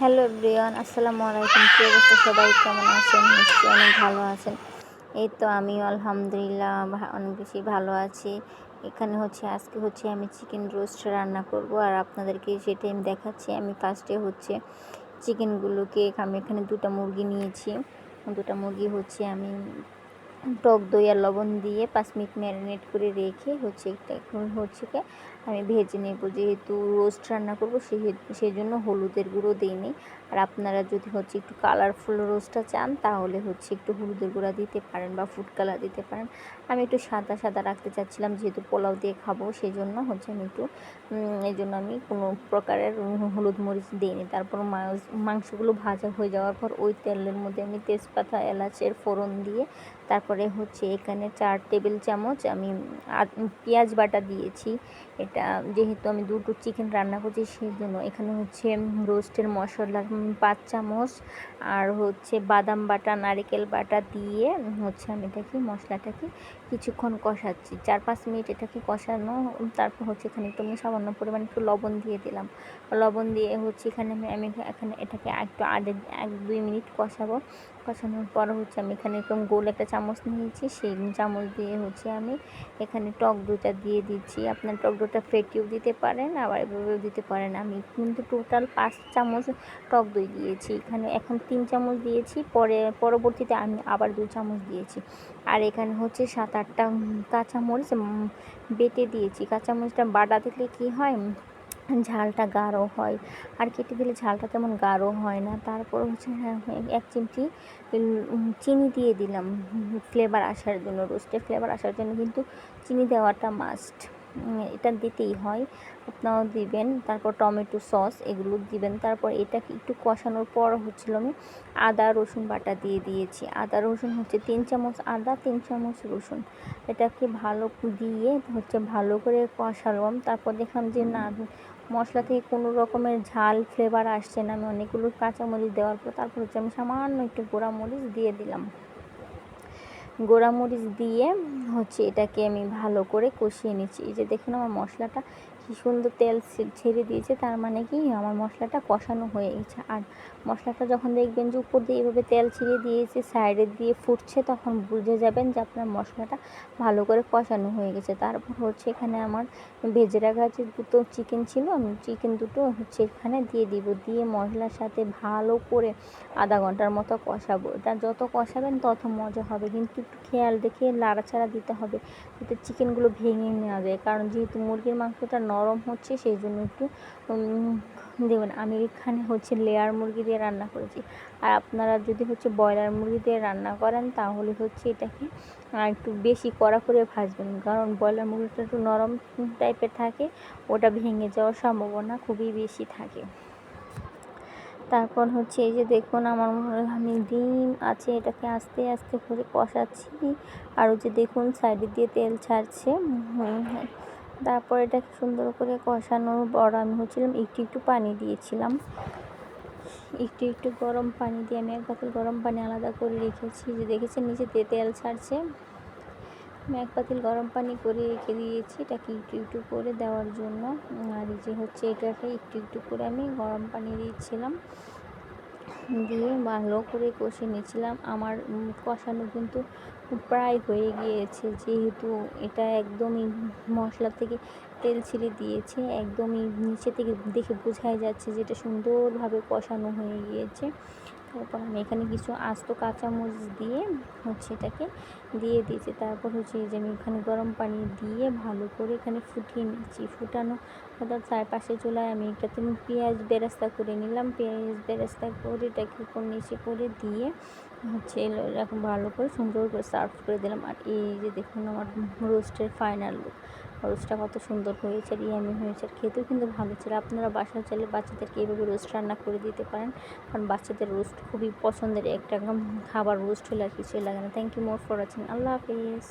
Hello everyone, আসসালামু আলাইকুম। কি অবস্থা? সবাই কেমন আছেন? নিশ্চয়ই অনেক ভালো আছেন। এই তো আমিও আলহামদুলিল্লাহ অনেক বেশি ভালো আছি। এখানে হচ্ছে, আজকে হচ্ছে আমি চিকেন রোস্ট রান্না করব। আর আপনাদেরকে সেটা আমি দেখাচ্ছি, আমি ফার্স্টে হচ্ছে চিকেনগুলোকে আমি এখানে দুটো মুরগি নিয়েছি। দুটো মুরগি হচ্ছে আমি টক দই আর লবণ দিয়ে পাঁচ মিনিট ম্যারিনেট করে রেখে হচ্ছে এখন হচ্ছে আমি ভেজে নেব। যেহেতু রোস্ট রান্না করব সেহেতু সেই জন্য হলুদের গুঁড়ো দিই দিইনি। আর আপনারা যদি হচ্ছে একটু কালারফুল রোস্টটা চান তাহলে হচ্ছে একটু হলুদের গুঁড়া দিতে পারেন বা ফুড কালার দিতে পারেন। আমি একটু সাদা সাদা রাখতে চাচ্ছিলাম যেহেতু পোলাও দিয়ে খাব সেই জন্য হচ্ছে আমি একটু এই জন্য আমি কোনো প্রকারের হলুদ মরিচ দিইনি। তারপর মাংস- মাংসগুলো ভাজা হয়ে যাওয়ার পর ওই তেলের মধ্যে আমি তেজপাতা এলাচের ফোড়ন দিয়ে তারপরে হচ্ছে এখানে চার টেবিল চামচ আমি পেঁয়াজ বাটা দিয়েছি। এটা যেহেতু আমি দুটো চিকেন রান্না করছি সেই জন্য এখানে হচ্ছে রোস্টের মশলা উম, পাঁচ চামচ আর হচ্ছে বাদাম বাটা, নারিকেল বাটা দিয়ে হচ্ছে আমি এটাকে মশলাটাকে কিছুক্ষণ কষাচ্ছি। চার পাঁচ মিনিট এটাকে কষানো, তারপর হচ্ছে এখানে একটু আমি সামান্য পরিমাণ একটু লবণ দিয়ে দিলাম। লবণ দিয়ে হচ্ছে এখানে আমি আমি এখানে এটাকে একটু আধে, এক দুই মিনিট কষাবো। কষানোর পর হচ্ছে আমি এখানে এরকম গোল একটা চামচ নিয়েছি। সেই চামচ দিয়ে হচ্ছে আমি এখানে টক দইটা দিয়ে দিচ্ছি। আপনার টক দইটা ফেটিয়েও দিতে পারেন, আবার এভাবেও দিতে পারেন। আমি কিন্তু টোটাল পাঁচ চামচ টক দই দিয়েছি। এখানে এখন তিন চামচ দিয়েছি। পরে, পরবর্তীতে আমি আবার দুই চামচ দিয়েছি। আর এখানে হচ্ছে সাত, আটটা কাঁচামরিচ বেটে দিয়েছি। কাঁচামরিচটা বাটা দিলে কী হয়? ঝালটা গাঢ় হয়। আর কেটে দিলে ঝালটা তেমন গাঢ় হয় না। তারপর হচ্ছে হ্যাঁ, এক চিমটি চিনি দিয়ে দিলাম। ফ্লেভার আসার জন্য রোস্টের ফ্লেভার আসার জন্য। কিন্তু চিনি দেওয়াটা মাস্ট এটা দিতেই হয়। আপনারাও দিবেন, তারপর টমেটো সস এগুলো দিবেন। তারপর এটাকে একটু কষানোর পর হচ্ছিল আমি আদা, রসুন বাটা দিয়ে দিয়েছি। আদা, রসুন হচ্ছে তিন চামচ আদা, তিন চামচ রসুন। এটাকে ভালো দিয়ে হচ্ছে ভালো করে কষালাম। তারপর দেখলাম যে না, মশলা থেকে কোনো রকমের ঝাল ফ্লেভার আসছে না। আমি অনেকগুলো কাঁচামরিচ দেওয়ার পর তারপর হচ্ছে আমি সামান্য একটু গোড়ামরিচ দিয়ে দিলাম। গোড়ামরিচ দিয়ে হচ্ছে এটাকে আমি ভালো করে কষিয়ে নিচ্ছি। এই যে দেখুন আমার মশলাটা কি সুন্দর তেল ছেড়ে দিয়েছে, তার মানে কি আমার মশলাটা কষানো হয়ে গেছে। আর মশলাটা যখন দেখবেন যে উপর দিয়ে এভাবে তেল ছিঁড়ে দিয়েছে, সাইডে দিয়ে ফুটছে, তখন বুঝে যাবেন যে আপনার মশলাটা ভালো করে কষানো হয়ে গেছে। তারপর হচ্ছে এখানে আমার ভেজে রাখা যে দুটো চিকেন ছিল, আমি চিকেন দুটো হচ্ছে এখানে দিয়ে দিব। দিয়ে মশলার সাথে ভালো করে আধা ঘণ্টার মতো কষাবো। এটা যত কষাবেন তত মজা হবে। কিন্তু একটু খেয়াল রেখে নাড়াচাড়া দিতে হবে, যাতে চিকেনগুলো ভেঙে নেওয়া যায়। কারণ যেহেতু মুরগির মাংসটা নরম হচ্ছে সেই জন্য একটু দেবেন আমি এখানে হচ্ছে লেয়ার মুরগি দিয়ে রান্না করেছি। আর আপনারা যদি হচ্ছে ব্রয়লার মুরগি দিয়ে রান্না করেন তাহলে হচ্ছে এটাকে একটু বেশি কড়া করে ভাজবেন। কারণ ব্রয়লার মুরগিটা একটু নরম টাইপের থাকে ওটা ভেঙে যাওয়ার সম্ভাবনা খুবই বেশি থাকে। তারপর হচ্ছে এই যে দেখুন আমার মনে হয় আমি ডিম আছে এটাকে আস্তে আস্তে করে কষাচ্ছি। আর ওই যে দেখুন সাইডে দিয়ে তেল ছাড়ছে। হুম, তারপর এটাকে সুন্দর করে কষানোর পর আমি হচ্ছিলাম, একটু একটু পানি দিয়েছিলাম। একটু একটু গরম পানি দিয়ে আমি এক পাতিল গরম পানি আলাদা করে রেখেছি। যে দেখেছেন, নিচে দিয়ে তেল ছাড়ছে। আমি এক পাতিল গরম পানি করে রেখে দিয়েছি, এটাকে একটু একটু করে দেওয়ার জন্য। আর যে হচ্ছে এটাকে একটু একটু করে আমি গরম পানি দিচ্ছিলাম দিয়ে ভালো করে কষে নিয়েছিলাম। আমার কষানো কিন্তু প্রায় হয়ে গিয়েছে। যেহেতু এটা একদমই মশলা থেকে তেল ছিঁড়ে দিয়েছে, একদমই নিচে থেকে দেখে বোঝাই যাচ্ছে যেটা সুন্দরভাবে কষানো হয়ে গিয়েছে। তারপর আমি এখানে কিছু আস্ত কাঁচামরিচ দিয়ে হচ্ছে এটাকে দিয়ে দিয়েছি। তারপর হচ্ছে যে আমি এখানে গরম পানি দিয়ে ভালো করে এখানে ফুটিয়ে নিচ্ছি ফুটানো অর্থাৎ চারপাশে চুলায় আমি এটাতে পেঁয়াজ বেরাস্তা করে নিলাম। পেঁয়াজ বেরাস্তা করে এটাকে নিচে করে দিয়ে হচ্ছে এরকম ভালো করে সুন্দর করে সার্ভ করে দিলাম। আর এই যে দেখুন আমার রোস্টের ফাইনাল লুক রোস্টটা কত সুন্দর হয়েছে আর ইয়ামি হয়েছে, আর খেতেও কিন্তু ভালো ছিল। আপনারা বাসা চাইলে বাচ্চাদেরকে এইভাবে রোস্ট রান্না করে দিতে পারেন, কারণ বাচ্চাদের রোস্ট খুবই পছন্দের একটা খাবার রোস্ট হলে আর কিছুই লাগে না। Thank you more for watching Allah Hafiz.